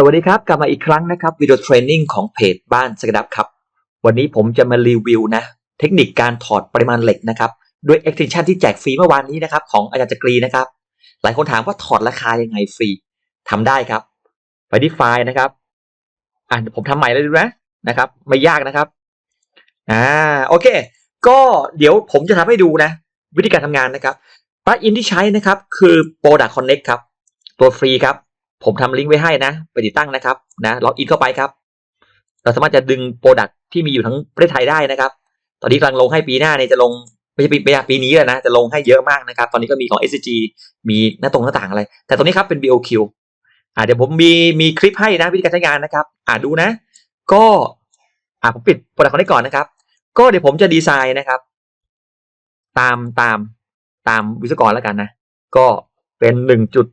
สวัสดีครับ กลับมาอีกครั้งนะครับวิดีโอเทรนนิ่งของเพจบ้านสกดับครับ วันนี้ผมจะมารีวิวนะ เทคนิคการถอดปริมาณเหล็กนะครับด้วย extension ที่แจกฟรีเมื่อวานนี้นะครับ ของอาจารย์จักรีนะครับ หลายคนถามว่าถอดราคายังไงฟรีทำได้ครับ ไปที่ไฟล์นะครับ อ่าผมทำใหม่เลยดูนะนะครับ ไม่ยากนะครับอ่าโอเค ก็เดี๋ยวผมจะทำให้ดูนะ วิธีการทำงานนะครับปลั๊กอินที่ใช้นะครับ คือ Product Connect ครับ ตัวฟรีครับ ผมทำลิงก์ไว้ให้นะ ไปติดตั้งนะครับนะล็อกอินเข้าไปครับ เราสามารถจะดึงโปรดักที่มีอยู่ทั้งประเทศไทยได้นะครับ ตอนนี้กำลังลงให้ปีหน้าเนี่ยจะลงไม่ใช่ปีไม่ใช่ปีนี้แล้วนะจะลงให้เยอะมากนะครับ ตอนนี้ก็มีของ SCG มีหน้าตรงหน้าต่างอะไร แต่ตรงนี้ครับเป็น BOQ อ่าเดี๋ยวผมมีมีคลิปให้นะวิธีการใช้งานนะครับ อ่าดูนะ ก็อ่าผมปิดโปรดักต์คนนี้ก่อนนะครับ ก็เดี๋ยวผมจะดีไซน์นะครับ ตามตามตามวิศวกรแล้วกันนะ ก็เป็นหนึ่งจุด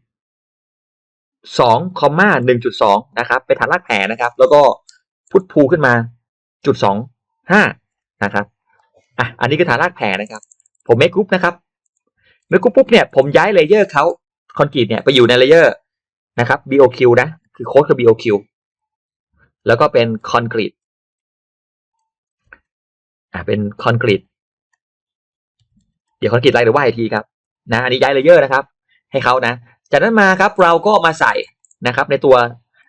สองคอมมาหนึ่งจุดสองนะครับ เป็นฐานรากแผลนะครับ แล้วก็พุทพูขึ้นมาจุดสองห้านะครับอะอันนี้คือฐานรากแผลนะครับ ผมเมคกรุ๊ปนะครับเมคกรุ๊ปปุ๊บเนี่ยผมย้ายเลเยอร์เขาคอนกรีตเนี่ยไปอยู่ในเลเยอร์นะครับ BOQ นะคือโค้ดคือ BOQ แล้วก็เป็นคอนกรีตอะเป็นคอนกรีตเดี๋ยวคอนกรีตไล่หรือว่าอีกทีครับนะอันนี้ย้ายเลเยอร์นะครับ ให้เขานะ จากนั้นมาครับเราก็มาใส่นะครับในตัว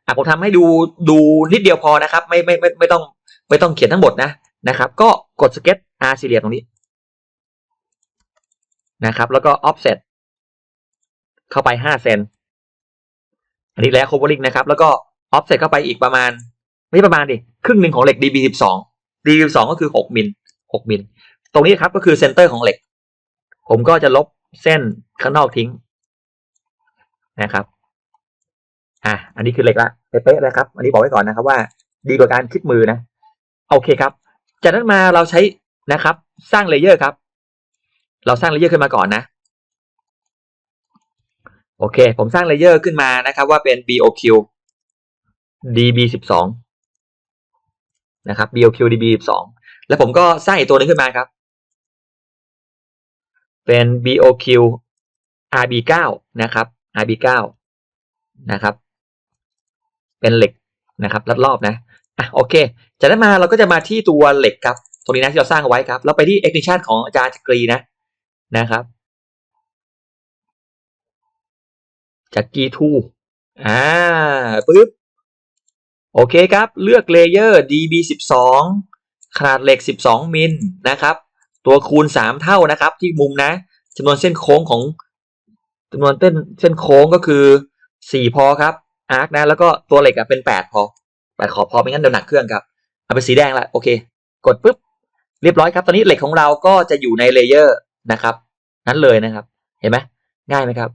อะผมทำให้ดูดูนิดเดียวพอนะครับ ไม่ไม่ไม่ไม่ต้องไม่ต้องเขียนทั้งหมดนะนะครับ ก็กดสเก็ตอาร์สี่เหลี่ยมตรงนี้นะครับ แล้วก็ offset เข้าไปห้าเซนอันนี้แล้ว covering นะครับ แล้วก็ offset เข้าไปอีกประมาณ ไม่ประมาณดิครึ่งหนึ่งของเหล็ก db สิบสอง db สิบสองก็คือหกมิลหกมิลตรงนี้ครับก็คือเซนเตอร์ของเหล็ก ผมก็จะลบเส้นข้างนอกทิ้ง นะครับอะอันนี้คือเหล็กละเป๊ะๆเลยครับอันนี้บอกไว้ก่อนนะครับว่า ดีกว่าการคิดมือนะโอเคครับ จากนั้นมาเราใช้นะครับ สร้างเลเยอร์ครับ เราสร้างเลเยอร์ขึ้นมาก่อนนะโอเค ผมสร้างเลเยอร์ขึ้นมานะครับว่าเป็น BOQ DB สิบสองนะครับ BOQ DB สิบสองแล้วผมก็สร้างอีกตัวหนึงขึ้นมาครับ เป็น BOQ RB เก้านะครับ RB เก้านะครับ เป็นเหล็กนะครับลัดรอบนะอะโอเค จากนั้นมาเราก็จะมาที่ตัวเหล็กครับตรงนี้นะที่เราสร้างเอาไว้ครับ เราไปที่ extension ของอาจารย์จักรีนะนะครับจาก G2 อ่าปึ๊บ โอเคครับ เลือกเลเยอร์ DB12 ขนาดเหล็ก 12 มิลนะครับ ตัวคูณ 3 เท่านะครับ ที่มุมนะจำนวนเส้นโค้งของ จำนวนเส้นเส้นโค้งก็คือ4พอครับอาร์คนะแล้วก็ตัวเหล็กอะเป็น8พอแปดขอบพอไม่งั้นเดี๋ยวหนักเครื่องครับเอาเป็นสีแดงละโอเค กดปุ๊บเรียบร้อยครับ ตอนนี้เหล็กของเราก็จะอยู่ในเลเยอร์นะครับ นั้นเลยนะครับ เห็นไหมง่ายไหมครับ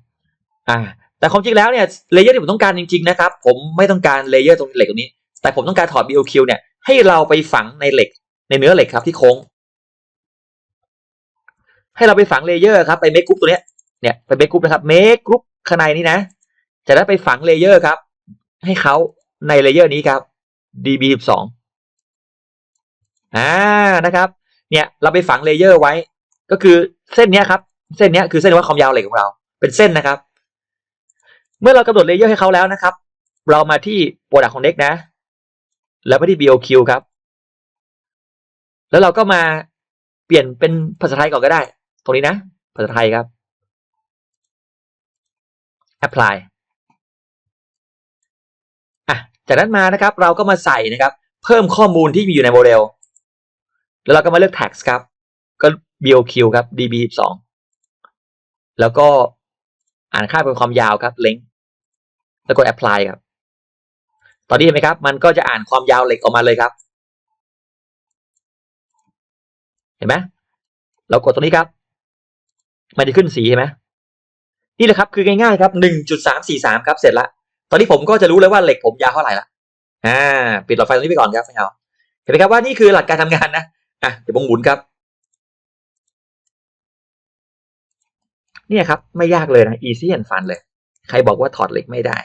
อ่า แต่ความจริงแล้วเนี่ยเลเยอร์ที่ผมต้องการจริง ๆ นะครับ ผมไม่ต้องการเลเยอร์ตรงเหล็กตรงนี้ แต่ผมต้องการถอด BOQ เนี่ยให้เราไปฝังในเหล็ก ในเนื้อเหล็กครับที่โค้ง ให้เราไปฝังเลเยอร์ครับไปเมคกรุ๊ปตัวเนี้ย เนี่ยไปเมคกรุ๊ปนะครับเมคกรุ๊ปข้างในนี้นะ จะได้ไปฝังเลเยอร์ครับ ให้เขาในเลเยอร์นี้ครับ db สิบสองอ่านะครับ เนี่ยเราไปฝังเลเยอร์ไว้ ก็คือเส้นเนี้ยครับ เส้นเนี้ยคือเส้นวัดความยาวเหล็กของเรา เป็นเส้นนะครับ เมื่อเรากำหนดเลเยอร์ให้เขาแล้วนะครับ เรามาที่ Product Connect นะ แล้วไปที่ BOQ ครับ แล้วเราก็มาเปลี่ยนเป็นภาษาไทยก่อนก็ได้ ตรงนี้นะ ภาษาไทยครับ apply อะจากนั้นมานะครับเราก็มาใส่นะครับเพิ่มข้อมูลที่มีอยู่ในโมเดล แล้วเราก็มาเลือก tax ครับ ก็ BOQ ครับ DB 12แล้วก็อ่านค่าเป็นความยาวครับ length แล้วก็ apply ครับ ตอนนี้เห็นไหมครับ มันก็จะอ่านความยาวเหล็กออกมาเลยครับ เห็นไหมเรากดตรงนี้ครับ มันจะขึ้นสีเห็นไหม นี่แหละครับคือง่ายๆครับหนึ่งจุดสามสี่สามครับเสร็จละตอนนี้ผมก็จะรู้เลยว่าเหล็กผมยาวเท่าไหร่ละอ่าปิดหลอดไฟตรงนี้ไปก่อนครับไม่เอาเห็นไหมครับว่านี่คือหลักการทำงานนะอะเดี๋ยวผมหมุนครับเนี่ยครับไม่ยากเลยนะ easy and fun เลย ใครบอกว่าถอดเหล็กไม่ได้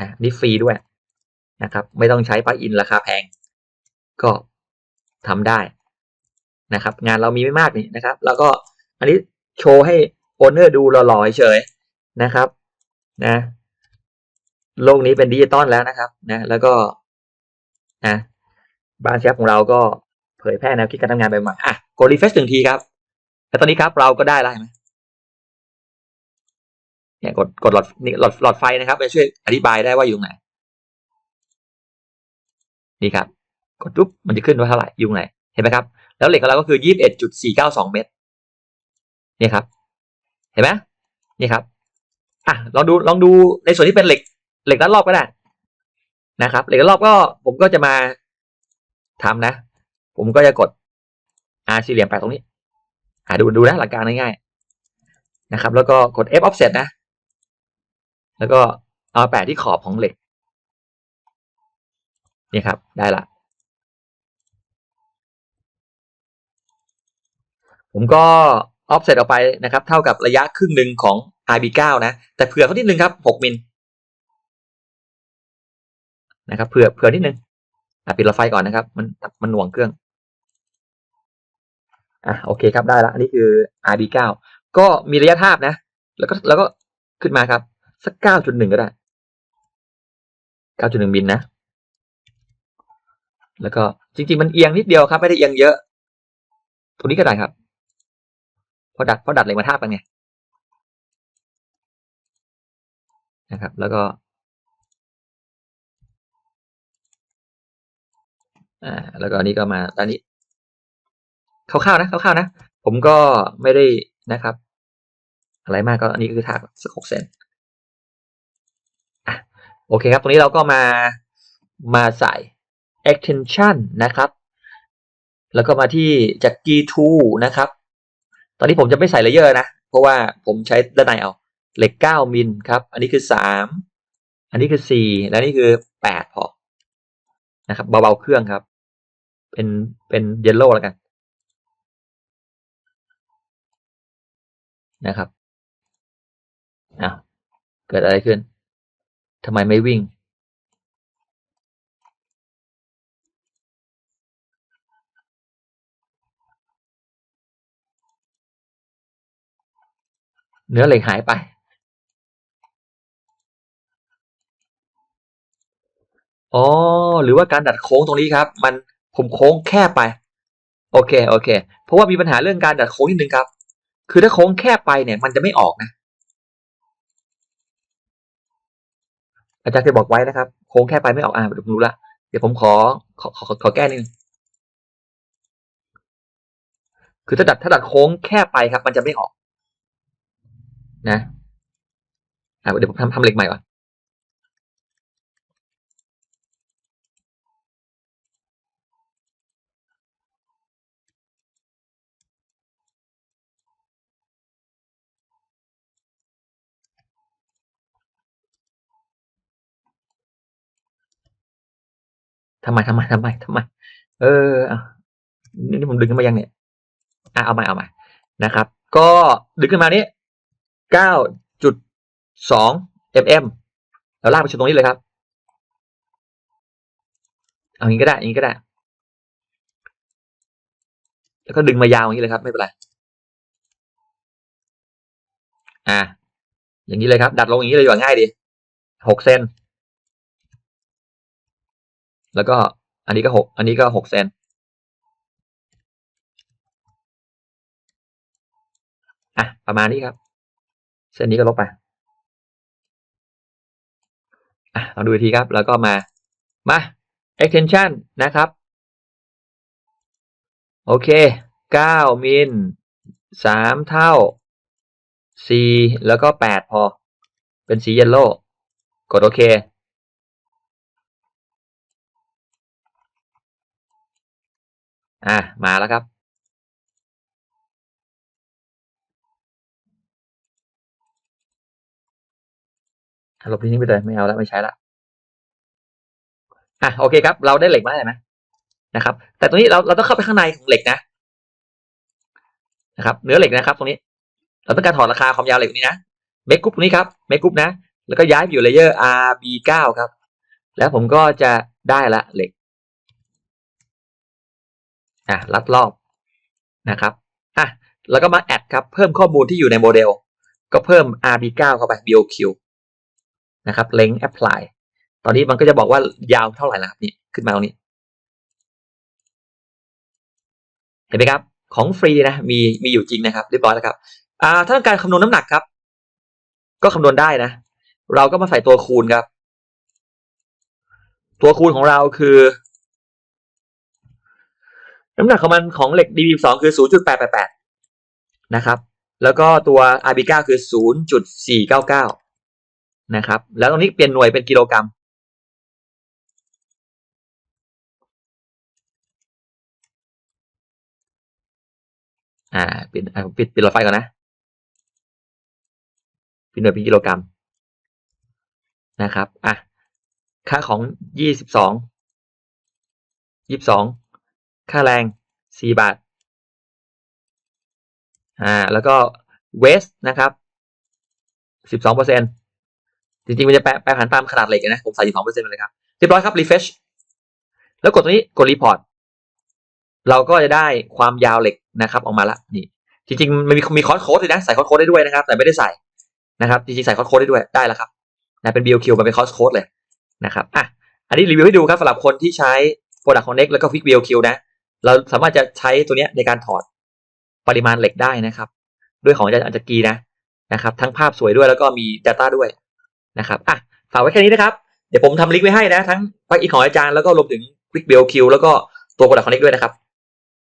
นะนี่ฟรีด้วยนะครับ ไม่ต้องใช้ปลั๊กอินราคาแพง ก็ทำได้นะครับ งานเรามีไม่มากนี่นะครับ แล้วก็อันนี้โชว์ให้ โอนเนอร์ดูหล่อๆเฉยนะครับนะโลกนี้เป็นดิจิตอลแล้วนะครับนะแล้วก็นะบ้านเชฟของเราก็เผยแพร่แนวคิดการทำงานใหม่ๆอะกดรีเฟซหนึ่งทีครับแล้วตอนนี้ครับเราก็ได้แล้วเห็นไหมเนี่ยกดกดหลอดนี่หลอดหลอดไฟนะครับจะช่วยอธิบายได้ว่าอยู่ตรงไหนนี่ครับ กดปุ๊บมันจะขึ้นว่าเท่าไหร่อยู่ตรงไหนเห็นไหมครับ แล้วเหล็กของเราก็คือยี่สิบเอ็ดจุดสี่เก้าสองเมตรเนี่ยครับ เห็นไหมนี่ครับอะลองดูลองดูในส่วนที่เป็นเหล็กเหล็กด้านรอบก็ได้นะครับ เหล็กด้านรอบก็ผมก็จะมาทำนะ ผมก็จะกด R สี่เหลี่ยมแปะตรงนี้อ่าดูดูนะหลักการง่ายๆนะครับ แล้วก็กด F offset นะ แล้วก็เอาแปะที่ขอบของเหล็กนี่ครับได้ละผมก็ offset ออกไปนะครับ เท่ากับระยะครึ่งหนึ่งของ RB9 นะ แต่เผื่อเขานิดนึงครับ 6 มิลนะครับ เผื่อเผื่อนิดนึงอะปิดหลอดไฟก่อนนะครับ มันมันหน่วงเครื่องอะโอเคครับได้ละอันนี้คือ RB9 ก็มีระยะทาบนะ แล้วก็แล้วก็ขึ้นมาครับ สัก 9.1 ก็ได้ 9.1มิลนะ แล้วก็จริง ๆ มันเอียงนิดเดียวครับ ไม่ได้เอียงเยอะตรงนี้ก็ได้ครับ เพราะดัดเพราะดัดเหล็กมาทาบกันไงนะครับ แล้วก็อ่าแล้วก็นี้ก็มาด้านนี้คร่าวๆนะคร่าวๆนะ ผมก็ไม่ได้นะครับ อะไรมากก็อันนี้คือทากสักหกเซนโอเคครับ ตรงนี้เราก็มามาใส่ extension นะครับ แล้วก็มาที่จาก G2 นะครับ ตอนนี้ผมจะไม่ใส่เลเยอร์นะ เพราะว่าผมใช้ด้านในเอา เหล็ก 9 มิลครับ อันนี้คือ 3 อันนี้คือ 4 และนี่คือ 8 พอ นะครับ เบาๆเครื่องครับ เป็น เป็นเยลโล่แล้วกัน นะครับอะเกิดอะไรขึ้น ทำไมไม่วิ่ง เนื้อเหล็กหายไป อ๋อ หรือว่าการดัดโค้งตรงนี้ครับ มันผมโค้งแคบไป โอเค โอเค เพราะว่ามีปัญหาเรื่องการดัดโค้งนิดนึงครับ คือถ้าโค้งแคบไปเนี่ย มันจะไม่ออกนะ อาจารย์เคยบอกไว้นะครับ โค้งแคบไปไม่ออกอ่าผมรู้ละ เดี๋ยวผมขอ ขอ ขอขอแก้นิดนึงคือถ้าดัดถ้าดัดโค้งแคบไปครับ มันจะไม่ออก นะอะเดี๋ยวผมทำทำเหล็กใหม่ก่อนทำไมทำไมทำไมทำไม เออนี่ผมดึงขึ้นมายังเนี่ยอะเอาใหม่เอาใหม่นะครับ ก็ดึงขึ้นมาเนี้ย 9.2 mm แล้วลากไปชนตรงนี้เลยครับ เอาย่างนี้ก็ได้อย่างนี้ก็ได้ แล้วก็ดึงมายาวอย่างนี้เลยครับ ไม่เป็นไร อ่า อย่างนี้เลยครับ ดัดลงอย่างนี้เลยอย่างง่ายดีหกเซน แล้วก็อันนี้ก็หก อันนี้ก็หกเซนอะ ประมาณนี้ครับ เส้นนี้ก็ลบไปอะลองดูอีกทีครับ แล้วก็มา มา extension นะครับ โอเคเก้ามิลสามเท่าสีแล้วก็แปดพอ เป็นสีเยลโล่กดโอเค อะ มาแล้วครับ ลบทิ้งไปเลยไม่เอาแล้วไม่ใช้ละอะโอเคครับ เราได้เหล็กมาแล้วนะนะครับ แต่ตรงนี้เราเราต้องเข้าไปข้างในของเหล็กนะนะครับเนื้อเหล็กนะครับตรงนี้ เราต้องการถอดราคาความยาวเหล็กนี้นะเมกรุ๊ปตรงนี้ครับเมกรุ๊ปนะ แล้วก็ย้ายไปอยู่เลเยอร์ RB9 ครับ แล้วผมก็จะได้ละเหล็กอะลัดรอบนะครับอะแล้วก็มาแอดครับ เพิ่มข้อมูลที่อยู่ในโมเดล ก็เพิ่ม RB9 เข้าไป BOQ นะครับ length apply ตอนนี้มันก็จะบอกว่ายาวเท่าไหร่แล้วครับนี่ขึ้นมาตรงนี้ เห็นไหมครับ ของฟรีนะมีมีอยู่จริงนะครับเรียบร้อยแล้วครับอ่าถ้าต้องการคำนวณน้ำหนักครับ ก็คำนวณได้นะ เราก็มาใส่ตัวคูณครับ ตัวคูณของเราคือ น้ำหนักของมันของเหล็ก DB2 คือ 0.888 นะครับ แล้วก็ตัว RB9 คือ 0.499 นะครับ แล้วตรงนี้เปลี่ยนหน่วยเป็นกิโลกรัมอ่าปิดอ่าปิดปิดหลอดไฟก่อนนะปิดหน่วยเป็นกิโลกรัมนะครับอะค่าของยี่สิบสองยี่สิบสองค่าแรงสี่บาทอ่าแล้วก็เวสนะครับสิบสองเปอร์เซ็น จริงๆ มันจะแปลแปลผันตามขนาดเหล็กนะ ผมใส่สองเปอร์เซ็นต์เลยครับ เรียบร้อยครับ refresh แล้วกดตรงนี้กด report เราก็จะได้ความยาวเหล็กนะครับ ออกมาละนี่จริงๆมันมีมีคอร์สโค้ดเลยนะ ใส่คอร์สโค้ดได้ด้วยนะครับ แต่ไม่ได้ใส่นะครับ จริงๆ ใส่คอร์สโค้ดได้ด้วยได้แล้วครับนะเป็น BOQ มันเป็นคอร์สโค้ดเลยนะครับอะอันนี้รีวิวให้ดูครับสำหรับคนที่ใช้ Product Connect แล้วก็ Quick BOQ นะ เราสามารถจะใช้ตัวเนี้ยในการถอดปริมาณเหล็กได้นะครับ ด้วยของอาจารย์อาจารย์กีนะนะครับ ทั้งภาพสวยด้วยแล้วก็มี Data ด้วย นะครับอะฝากไว้แค่นี้นะครับ เดี๋ยวผมทำลิงก์ไว้ให้นะ ทั้งปลั๊กอินของอาจารย์แล้วก็รวมถึง Quick BOQ แล้วก็ตัวโปรดักต์คอนเนคด้วยนะครับ